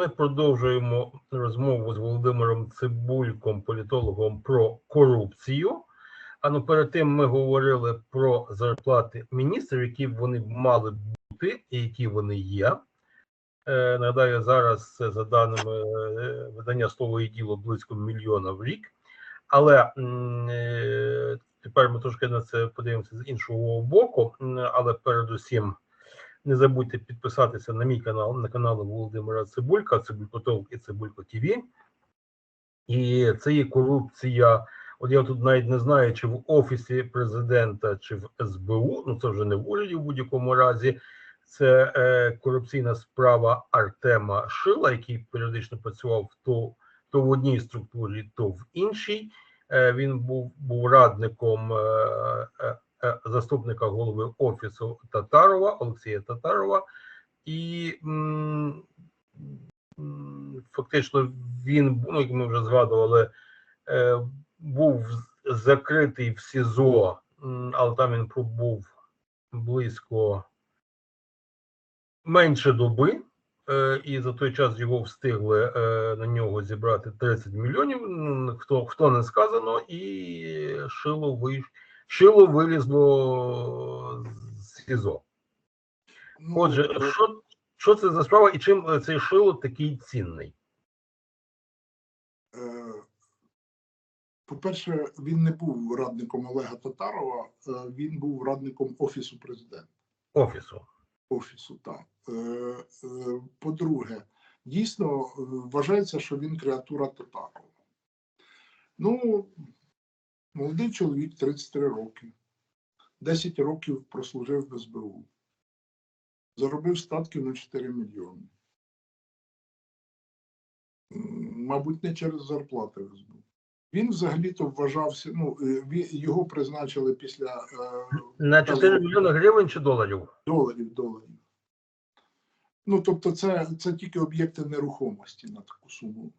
Ми продовжуємо розмову з Володимиром Цибульком, політологом, про корупцію. А ну перед тим ми говорили про зарплати міністрів, які вони мали бути і які вони є. Е, нагадаю, зараз це за даними е, видання слово і діло близько мільйона в рік. Але е, тепер ми трошки на це подивимося з іншого боку. Але передусім не забудьте підписатися на мій канал, на канал Володимира Цибулька, Цибулько Толк і Цибулько ТВ. І це є корупція. От я тут навіть не знаю, чи в офісі президента, чи в СБУ. Ну це вже не в уряді в будь-якому разі. Це е, корупційна справа Артема Шила, який періодично працював то, то в одній структурі, то в іншій. Е, він був, був радником е, е, заступника голови офісу Татарова Олексія Татарова, і фактично він, ну як ми вже згадували, е, був закритий в СІЗО, але там він пробув близько менше доби. е, І за той час його встигли е, на нього зібрати 30 мільйонів. Ну, Хто хто не сказано, і шило виш... шило вилізло з СІЗО. Ну, Отже, е, що, що це за справа і чим е, цей шило такий цінний? е, По-перше, він не був радником Олега Татарова, він був радником Офісу президента. Офісу. Офісу, так. По-друге, дійсно вважається, що він креатура Татарова. Ну, молодий чоловік, 33 роки, 10 років прослужив в СБУ, заробив статків на 4 мільйони. Мабуть, не через зарплати в СБУ. Він взагалі-то вважався, ну, е, його призначили після е, На 4 мільйони гривень чи доларів? доларів, доларів. Ну, тобто, це, це тільки об'єкти нерухомості на таку суму.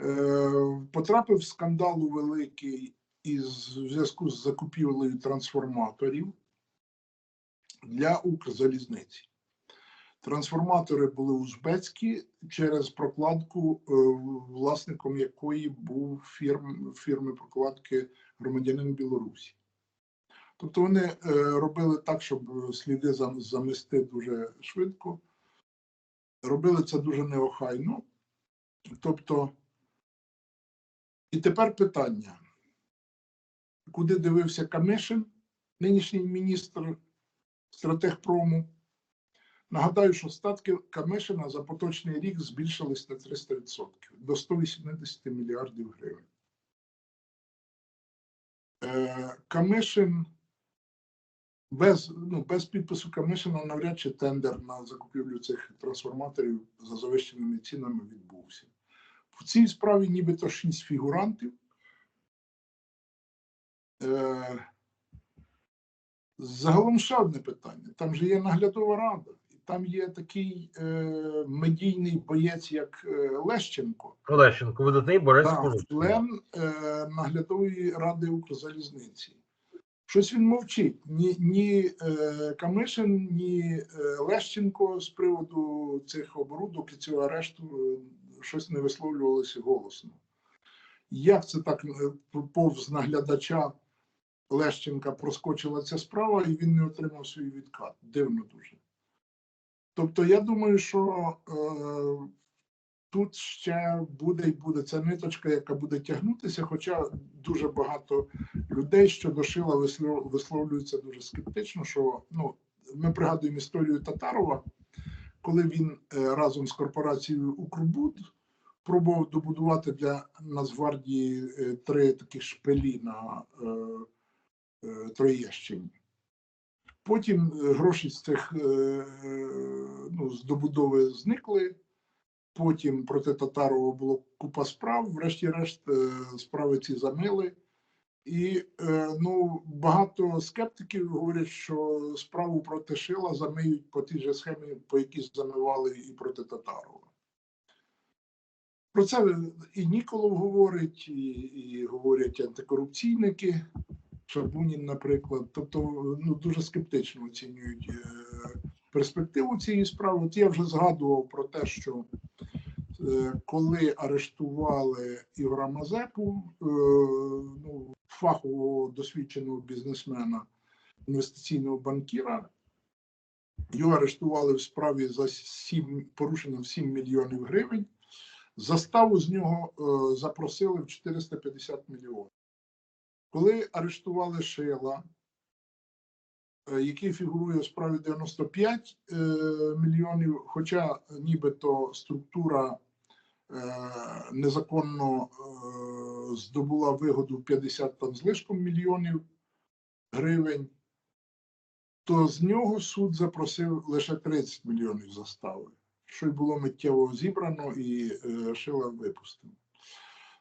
Е, Потрапив скандал великий із в зв'язку з закупівлею трансформаторів для Укрзалізниці. Трансформатори були узбецькі через прокладку, е, власником якої був фірм, фірми прокладки громадянин Білорусі. Тобто вони е, робили так, щоб сліди зам- замести дуже швидко. Робили це дуже неохайно. Тобто, і тепер питання: куди дивився Камишин, нинішній міністр стратегпрому? Нагадаю, що статки Камишина за поточний рік збільшились на 300% до 180 мільярдів гривень. Е, Камишин без, ну, без підпису Камишина навряд чи тендер на закупівлю цих трансформаторів за завищеними цінами відбувся. В цій справі нібито шість фігурантів. Е, загалом ще одне питання. Там же є наглядова рада, і там є такий е, медійний боєць, як е, Лещенко. Олещенко, видатний борець Так, член е, наглядової ради Укрзалізниці. Щось він мовчить. Ні, ні е, Камишин, ні е, Лещенко з приводу цих оборудок і цього арешту е, щось не висловлювалося голосно. Як це так е, повз наглядача Лещенка проскочила ця справа, і він не отримав свій відкат? Дивно дуже. Тобто, я думаю, що е, тут ще буде і буде ця ниточка, яка буде тягнутися, хоча дуже багато людей щодо шила вислов- висловлюються дуже скептично, що ну, ми пригадуємо історію Татарова, коли він е, разом з корпорацією Укрбуд пробував добудувати для Нацгвардії е, три таких шпилі на е, Троєщині. Потім гроші з цих ну, з добудови зникли. Потім проти Татарова було купа справ, врешті-решт справи ці замили. І е, ну, багато скептиків говорять, що справу проти Шила замиють по тій же схемі, по якій замивали і проти Татарова. Про це і Ніколов говорить, і, і говорять антикорупційники, Шабунін, наприклад. Тобто, ну, дуже скептично оцінюють е, перспективу цієї справи. От я вже згадував про те, що е, коли арештували Ігора Мазепу, ну, фахового досвідченого бізнесмена, інвестиційного банкіра, його арештували в справі за 7, порушенням 7 мільйонів гривень. Заставу з нього е, запросили в 450 мільйонів. Коли арештували Шила, е, який фігурує у справі 95 е, мільйонів, хоча нібито структура незаконно е, здобула вигоду в 50 там з лишком мільйонів гривень, то з нього суд запросив лише 30 мільйонів застави, що й було миттєво зібрано і е, Шила випустив.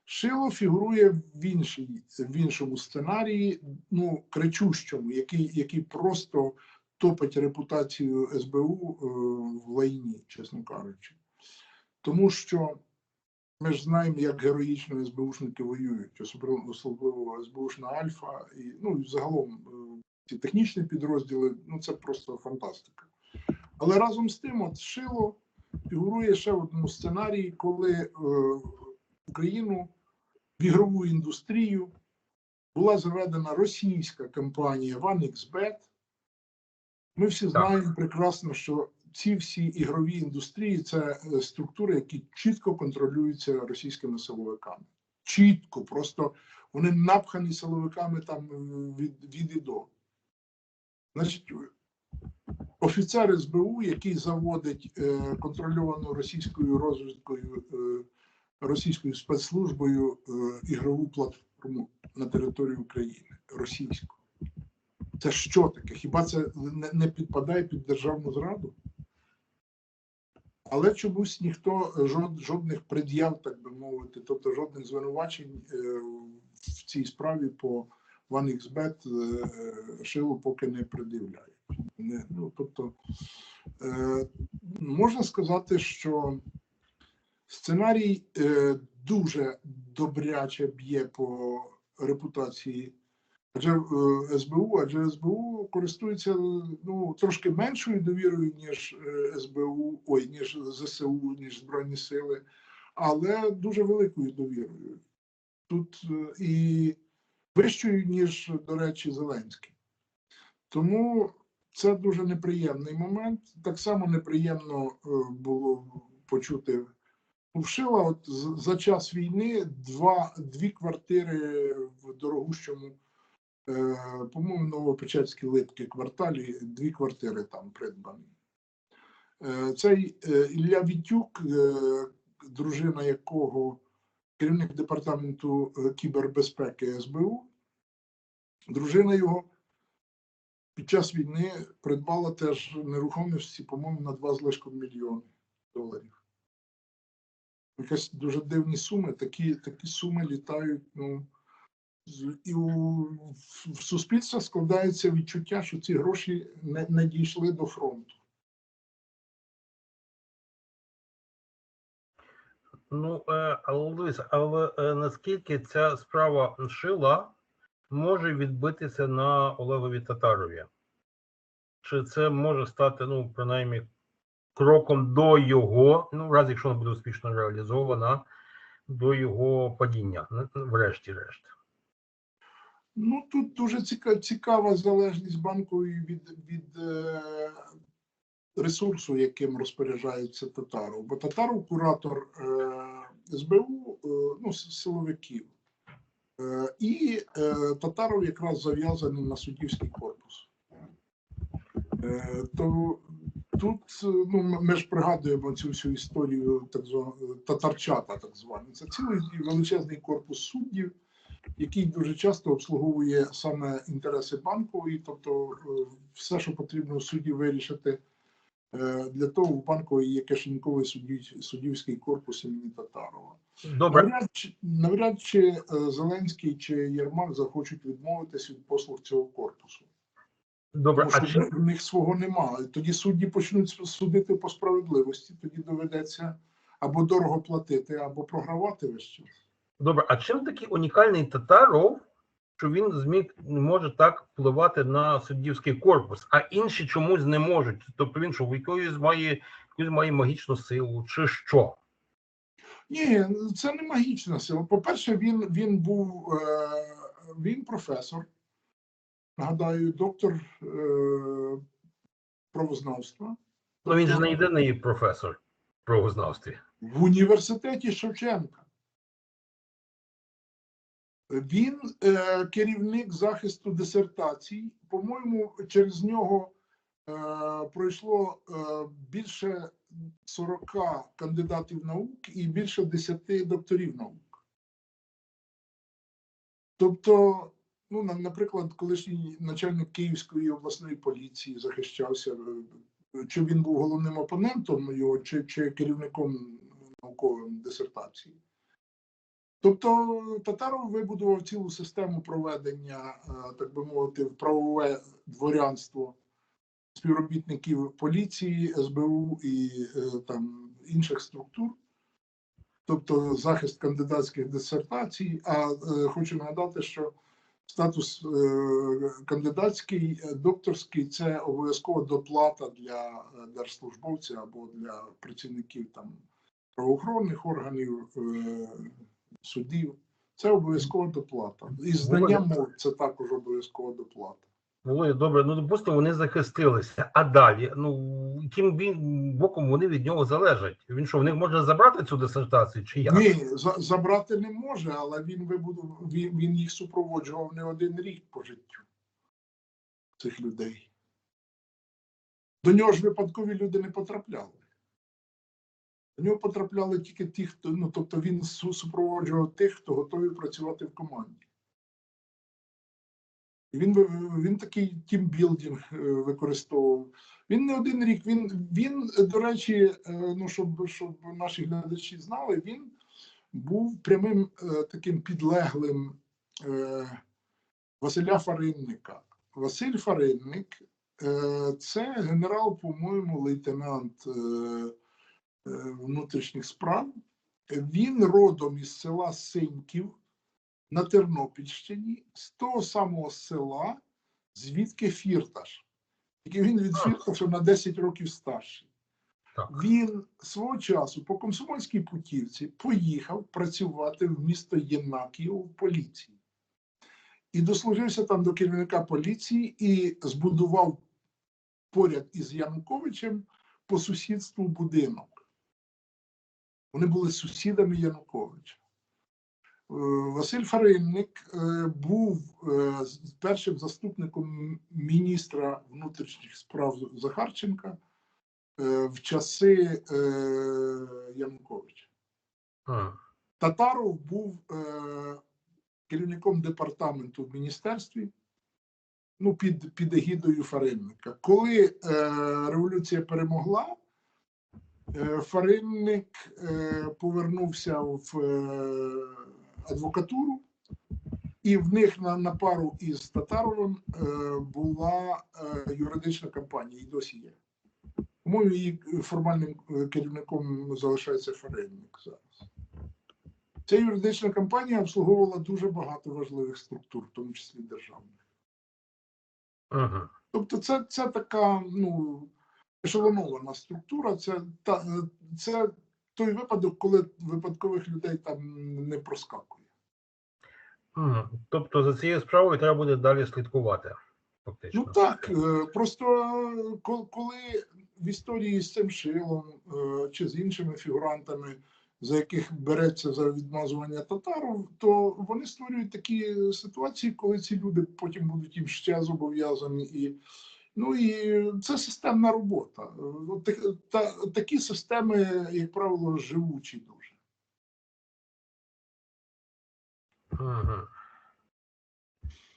Шило фігурує в, іншій, в іншому сценарії, ну, кричущому, який, який просто топить репутацію СБУ е, в лайні, чесно кажучи. Тому що ми ж знаємо, як героїчно СБУшники воюють, особливо, особливо СБУшна Альфа, і, ну, і загалом е, ці технічні підрозділи, ну це просто фантастика. Але разом з тим, от Шило фігурує ще в одному сценарії, коли е, Україну в ігрову індустрію була заведена російська компанія OneXBet. Ми всі знаємо прекрасно, що ці всі ігрові індустрії це е, структури, які чітко контролюються російськими силовиками. Чітко, просто вони напхані силовиками там е, від, від і до. Значить, офіцер СБУ, який заводить е, контрольовану російською розвідкою, е, російською спецслужбою е, ігрову платформу на території України російську. Це що таке? Хіба це не, не підпадає під державну зраду? Але чомусь ніхто жод, жодних пред'яв, так би мовити, тобто жодних звинувачень е, в цій справі по OneXBet е, Шилу поки не пред'являють. Не, ну, тобто, е, можна сказати, що сценарій е, дуже добряче б'є по репутації адже е, СБУ, адже СБУ користується ну, трошки меншою довірою, ніж е, СБУ, ой, ніж ЗСУ, ніж Збройні Сили, але дуже великою довірою. Тут е, і вищою, ніж, до речі, Зеленський. Тому це дуже неприємний момент. Так само неприємно було почути у Шила от за час війни два, дві квартири в дорогущому, по-моєму, Новопечерській Липки кварталі, дві квартири там придбані. Е, цей е, Ілля Вітюк, е, дружина якого керівник департаменту е, кібербезпеки СБУ, дружина його під час війни придбала теж нерухомості, по-моєму, на два з лишком мільйони доларів якась дуже дивні суми. Такі, такі суми літають. Ну, і у, суспільства складається відчуття, що ці гроші не, не дійшли до фронту. Ну, е, але е, наскільки ця справа шила може відбитися на Олегові Татарові? Чи це може стати, ну, принаймні, кроком до його, ну, в разі, якщо вона буде успішно реалізована, до його падіння, врешті-решт? Ну тут дуже ціка, цікава залежність банкової від, від е, ресурсу, яким розпоряджається Татаров. Бо Татаров куратор е, СБУ, е, ну, силовиків. І Татаров якраз зав'язаний на суддівський корпус. То тут ну, ми ж пригадуємо цю всю історію так званого татарчата, так звані. Це цілий величезний корпус суддів, який дуже часто обслуговує саме інтереси банкової, тобто е, все, що потрібно судді вирішити. е, Для того в банковій є кишеньковий судді- суддівський корпус імені Татарова. Добре, Навряд чи, навряд чи е, Зеленський чи Єрмак захочуть відмовитись від послуг цього корпусу. добре. Тому А що чи, в них свого немає. Тоді судді почнуть судити по справедливості, тоді доведеться або дорого платити, або програвати весь час. Добре, а чим такий унікальний Татаров, що він зміг може так впливати на суддівський корпус, а інші чомусь не можуть. Тобто він що в якоїсь має, якусь має магічну силу, чи що? Ні, це не магічна сила. По-перше, він, він був е, він професор, нагадаю, доктор е, правознавства Ну він же не єдиний професор в правознавстві. в університеті Шевченка. Він е, керівник захисту дисертацій. По-моєму, через нього е, пройшло е, більше 40 кандидатів наук і більше 10 докторів наук. Тобто, ну, наприклад, колишній начальник Київської обласної поліції захищався, чи він був головним опонентом його, чи, чи керівником науковим дисертації. Тобто Татаров вибудував цілу систему проведення, е, так би мовити, в правове дворянство співробітників поліції, СБУ і е, там інших структур, тобто захист кандидатських дисертацій. А е, хочу нагадати, що статус кандидатський, докторський це обов'язково доплата для держслужбовця або для працівників там правоохоронних органів, судів. Це обов'язкова доплата. І знання мов це також обов'язкова доплата. Володя, добре, ну допустимо, вони захистилися. А далі, ну яким боком вони від нього залежать? Він що, в них може забрати цю дисертацію, чи як? Ні, за- забрати не може, але він вибудував, він, він їх супроводжував не один рік по життю цих людей. До нього ж випадкові люди не потрапляли. До нього потрапляли тільки ті, хто, ну тобто він супроводжував тих, хто готовий працювати в команді. Він, він такий тімбілдинг е, використовував. Він не один рік. Він, він до речі, е, ну щоб, щоб наші глядачі знали, він був прямим е, таким підлеглим Василя Фаринника. Василь Фаринник це генерал, по-моєму, лейтенант внутрішніх справ. Він родом із села Синьків на Тернопільщині, з того самого села, звідки Фірташ. Тільки він від Фірташа на 10 років старший. Так. Він свого часу по комсомольській путівці поїхав працювати в місто Єнакіїв в поліції. І дослужився там до керівника поліції і збудував поряд із Януковичем по сусідству будинок. Вони були сусідами Януковича. Е, Василь Фаринник е, був е, першим заступником міністра внутрішніх справ Захарченка в часи Януковича. А, Татаров був керівником департаменту в міністерстві ну, під, під егідою Фаринника. Коли е, революція перемогла, Фаринник е, повернувся в е, адвокатуру, і в них на, на пару із Татаровим е, була е, юридична компанія, і досі є. По-моєму, її формальним е, керівником залишається Фаринник зараз. Ця юридична компанія обслуговувала дуже багато важливих структур, в тому числі державних. угу. Тобто, це, це така ну, ешелонована структура. Це, та, це той випадок, коли випадкових людей там не проскакує. Угу. Тобто за цією справою треба буде далі слідкувати. Фактично. Ну так, е, просто коли в історії з цим шилом е, чи з іншими фігурантами, за яких береться за відмазування татарів, то вони створюють такі ситуації, коли ці люди потім будуть їм ще зобов'язані. І, ну і це системна робота. Та, такі системи, як правило, живучі дуже.